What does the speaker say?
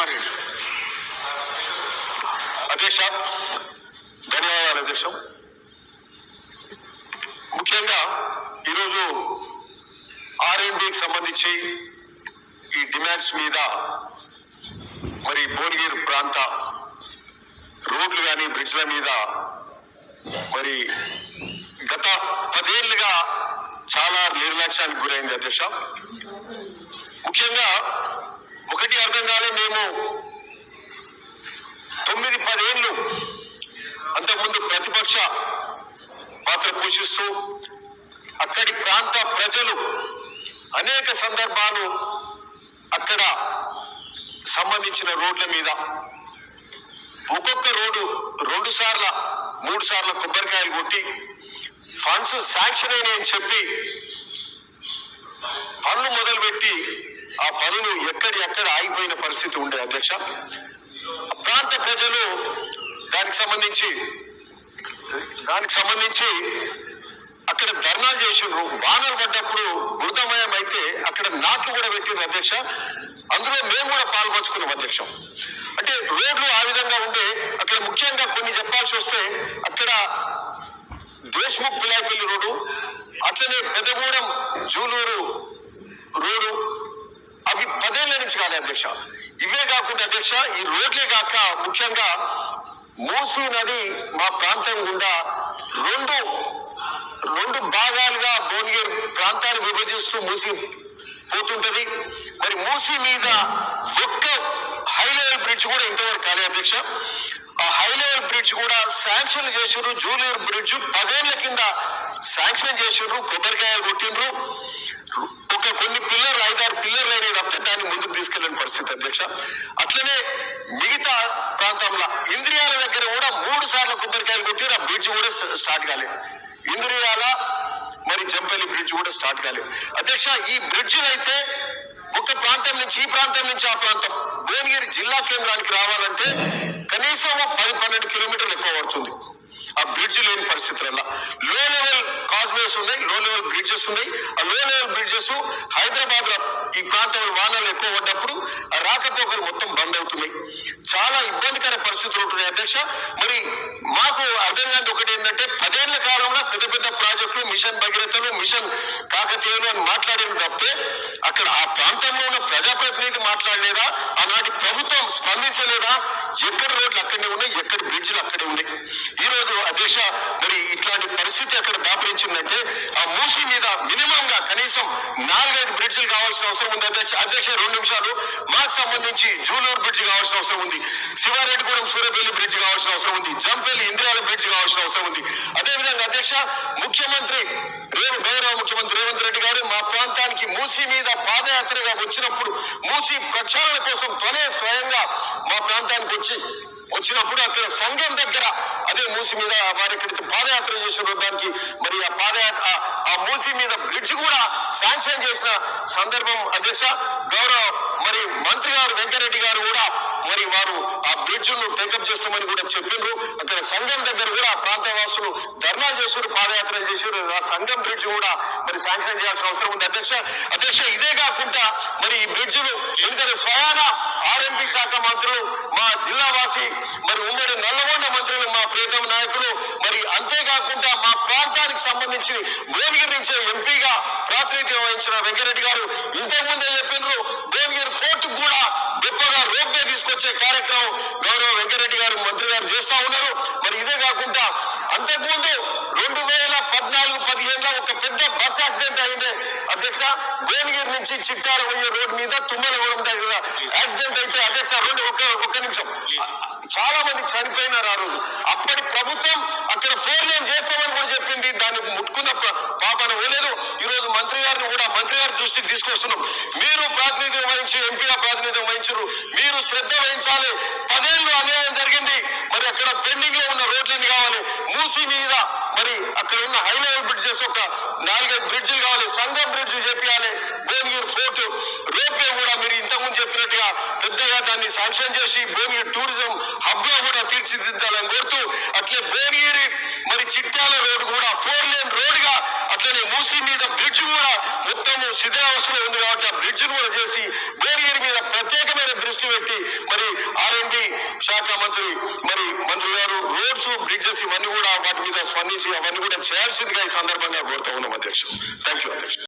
నరసింహారెడ్డి అధ్యక్ష ధన్యవాదాలు అధ్యక్షం. ముఖ్యంగా ఈరోజు ఆర్ఎండ్కి సంబంధించి ఈ డిమాండ్స్ మీద మరి భువనగిరి ప్రాంత రోడ్లు కానీ బ్రిడ్జ్ల మీద మరి గత పదేళ్ళుగా చాలా నిర్లక్ష్యానికి గురైంది అధ్యక్ష. ముఖ్యంగా మేము తొమ్మిది పదేళ్ళు అంతకుముందు ప్రతిపక్ష పాత్ర పోషిస్తూ అక్కడి ప్రాంత ప్రజలు అనేక సందర్భాలు అక్కడ సంబంధించిన రోడ్ల మీద ఒక్కొక్క రోడ్డు రెండు సార్ల మూడు సార్ల కొబ్బరికాయలు కొట్టి ఫండ్స్ శాంక్షన్ అయినాయని చెప్పి పనులు మొదలుపెట్టి ఆ పనులు ఎక్కడెక్కడ ఆగిపోయిన పరిస్థితి ఉండే అధ్యక్ష. ఆ ప్రాంత ప్రజలు దానికి సంబంధించి దానికి సంబంధించి అక్కడ ధర్నాలు చేసిండ్రు. వానలు పడ్డప్పుడు మృతమయం అయితే అక్కడ నాట్లు కూడా పెట్టిండ్రు అధ్యక్ష. అందులో మేము కూడా పాల్పంచుకున్నాం అధ్యక్షం. అంటే రోడ్లు ఆ విధంగా ఉండే అక్కడ ముఖ్యంగా కొన్ని చెప్పాల్సి వస్తే అక్కడ దేశ్ముఖ్ పిలాపల్లి రోడ్డు అట్లనే పెద్దగూడెం జూలూరు రోడ్డు పదేళ్ళ నుంచి కాదు అధ్యక్ష. ఇవే కాకుండా అధ్యక్ష ఈ రోడ్లే కాక ముఖ్యంగా మూసీ నది మా ప్రాంతం గుండా రెండు రెండు భాగాలుగా భువనగిరి ప్రాంతాన్ని విభజిస్తూ మూసి పోతుంటది. మరి మూసీ మీద ఒక్క హై లెవెల్ బ్రిడ్జ్ కూడా ఇంతవరకు కాలే అధ్యక్ష. ఆ హై లెవెల్ బ్రిడ్జ్ కూడా శాంక్షన్ చేసిండ్రు జూనియర్ బ్రిడ్జ్ పదేళ్ళ కింద శాంక్షన్ చేసిండ్రు కొబ్బరికాయ కొట్టిండ్రు ఒక కొన్ని పిల్లర్లు ఐదారు పిల్లర్లు అయినాయి తప్పితే దాన్ని ముందుకు పరిస్థితి అధ్యక్ష. అట్లనే మిగతా ప్రాంతంలో ఇంద్రియాల దగ్గర కూడా మూడు సార్లు కొబ్బరికాయలు కొట్టి ఆ బ్రిడ్జ్ కూడా స్టార్ట్ కాలేదు. ఇంద్రియాల మరి జంపల్లి బ్రిడ్జ్ కూడా స్టార్ట్ కాలేదు. అధ్యక్ష ఈ బ్రిడ్జ్లు అయితే ఒక ప్రాంతం నుంచి ఈ ప్రాంతం నుంచి ఆ ప్రాంతం భువనగిరి జిల్లా కేంద్రానికి రావాలంటే కనీసం పది పన్నెండు కిలోమీటర్లు ఎక్కువ పడుతుంది. ఆ బ్రిడ్జ్ లేని పరిస్థితులలో లో లెవెల్ కాజ్వేస్ ఉన్నాయి లో లెవెల్ బ్రిడ్జెస్ ఉన్నాయి. ఆ లో లెవెల్ బ్రిడ్జెస్ హైదరాబాద్లో ఈ ప్రాంతంలో వానలు ఎక్కువ పడ్డప్పుడు రాకపోకలు మొత్తం బంద్ అవుతున్నాయి. చాలా ఇబ్బందికర పరిస్థితులు ఉంటున్నాయి అధ్యక్ష. మరి మాకు అర్థం కాని ఒకటి ఏంటంటే పదేళ్ళ కాలంలో పెద్ద పెద్ద ప్రాజెక్టులు మిషన్ భగీరథలు మిషన్ కాకతీయులు అని మాట్లాడిన తప్పితే అక్కడ ఆ ప్రాంతంలో ఉన్న ప్రజాప్రతినిధి మాట్లాడలేదా ఆనాటి ప్రభుత్వం స్పందించలేదా ఎక్కడ రోడ్లు అక్కడే ఉన్నాయి ఎక్కడ బ్రిడ్జ్లు అక్కడే ఉన్నాయి ఈ రోజు అధ్యక్ష మరి ఇట్లాంటి పరిస్థితి అక్కడ దాపరించిందంటే ఆ మూసి మీద మినిమం గా కనీసం నాలుగైదు బ్రిడ్జ్లు కావాల్సిన అవసరం ఉంది. అధ్యక్ష అధ్యక్ష రెండు నిమిషాలు. మాకు సంబంధించి జూలూరు బ్రిడ్జ్ కావాల్సిన అవసరం ఉంది. శివారెడ్డిగూడెం సూర్యపల్లి బ్రిడ్జ్ కావాల్సిన అవసరం ఉంది. జంపల్లి ఇంద్రాల బ్రిడ్జ్ కావాల్సిన అవసరం ఉంది. అదేవిధంగా అధ్యక్ష ముఖ్యమంత్రి రేవు గౌరవ ముఖ్యమంత్రి రేవంత్ రెడ్డి గారు మా ప్రాంతానికి మూసీ మీద పాదయాత్రగా వచ్చినప్పుడు మూసి ప్రక్షాళన కోసం తనే స్వయంగా మా ప్రాంతానికి వచ్చి వచ్చినప్పుడు అక్కడ సంఘం దగ్గర అదే మూసి మీద వారి ఇక్కడ పాదయాత్ర చేసిన దానికి మరి ఆ పాదయాత్ర ఆ- ఆ మూసి మీద బ్రిడ్జ్ కూడా శాంక్షన్ చేసిన సందర్భం అధ్యక్ష గౌరవ మరి మంత్రి గారు వెంకరెడ్డి గారు కూడా మరి వారు ఆ బ్రిడ్జ్ను టేకప్ చేస్తామని కూడా చెప్పిండ్రు. అక్కడ సంఘం దగ్గర కూడా ఆ ప్రాంత వాసులు ధర్నా చేసారు పాదయాత్ర చేసారు ఆ సంఘం బ్రిడ్జ్ కూడా మరి శాంక్షన్ చేయాల్సిన అవసరం ఉంది. అధ్యక్ష అధ్యక్ష ఇదే కాకుండా మరి ఈ బ్రిడ్జ్లు ఎందుకంటే స్వయాన ఆర్ఎంపీ శాఖ మంత్రులు మా జిల్లా వాసి మరి ఉమ్మడి నల్లగొండ మంత్రులు మా ప్రియతమ నాయకులు మరి అంతేకాకుండా మా ప్రాంతానికి సంబంధించి భువనగిరి నుంచి ఎంపీగా ప్రాతినిధ్యం వహించిన వెంకరెడ్డి గారు ఇంతకు ముందే చెప్పిండ్రు భువనగిరి ఫోర్ట్ కూడా గొప్పగా రోప్వే తీసుకొచ్చే కార్యక్రమం గౌరవ వెంకరెడ్డి గారు మంత్రి గారు చేస్తా ఉన్నారు. మరి ఇదే కాకుండా అంతకుముందు రెండు వేల పద్నాలుగు పదిహేనులో ఒక పెద్ద బస్ యాక్సిడెంట్ అయింది. అధ్యక్ష భువనగిరి నుంచి చిట్టారు పోయే రోడ్ మీద తుమ్మలగూడెం దగ్గర యాక్సిడెంట్ అయితే అధ్యక్ష రెండు ఒక ఒక నిమిషం. చాలా మంది చనిపోయినారు ఆ రోజు. అప్పటి ప్రభుత్వం అక్కడ ఫోర్ లేన్ చేస్తామని కూడా చెప్పింది దాన్ని ముట్టుకున్న ప- పాపన పోలేదు ఈ రోజు మంత్రి గారిని కూడా మంత్రి గారి దృష్టికి తీసుకొస్తున్నాం. మీరు ప్రాతినిధ్యం వహించి ఎంపీగా ప్రాతినిధ్యం వహించరు. మీరు శ్రద్ధ వహించాలి. పదేళ్ళు అన్యాయం జరిగింది. మరి అక్కడ పెండింగ్లో ఉన్న రోడ్లన్నీ కావాలి. మూసి మీద మరి అక్కడ ఉన్న హై బ్రిడ్జెస్ ఒక నాలుగైదు బ్రిడ్జిలు కావాలి. సంఘం బ్రిడ్జ్ చేపియాలి భువనగిరి ఫోర్ట్ రోప్వే కూడా మీరు ఇంతకుముందు చెప్పినట్టుగా పెద్దగా దాన్ని శాంక్షన్ చేసి భువనగిరి టూరిజం హబ్గా కూడా తీర్చిదిద్దాలని కోరుతూ అట్లే భువనగిరి మరి చిట్టాల రోడ్ కూడా ఫోర్ లేన్ రోడ్గా అట్లనే మూసి మీద బ్రిడ్జ్ కూడా మొత్తము శిథిలావస్థలో ఉంది కాబట్టి ఆ బ్రిడ్జ్ కూడా చేసి బేరియర్ మీద ప్రత్యేకమైన దృష్టి పెట్టి మరి ఆర్ఎండి శాఖ మంత్రి మరి మంత్రి గారు రోడ్స్ బ్రిడ్జెస్ ఇవన్నీ కూడా వాటి మీద స్పందించి అవన్నీ కూడా చేయాల్సిందిగా ఈ సందర్భంగా కోరుతా ఉన్నాం అధ్యక్ష. థ్యాంక్ యూ అధ్యక్ష.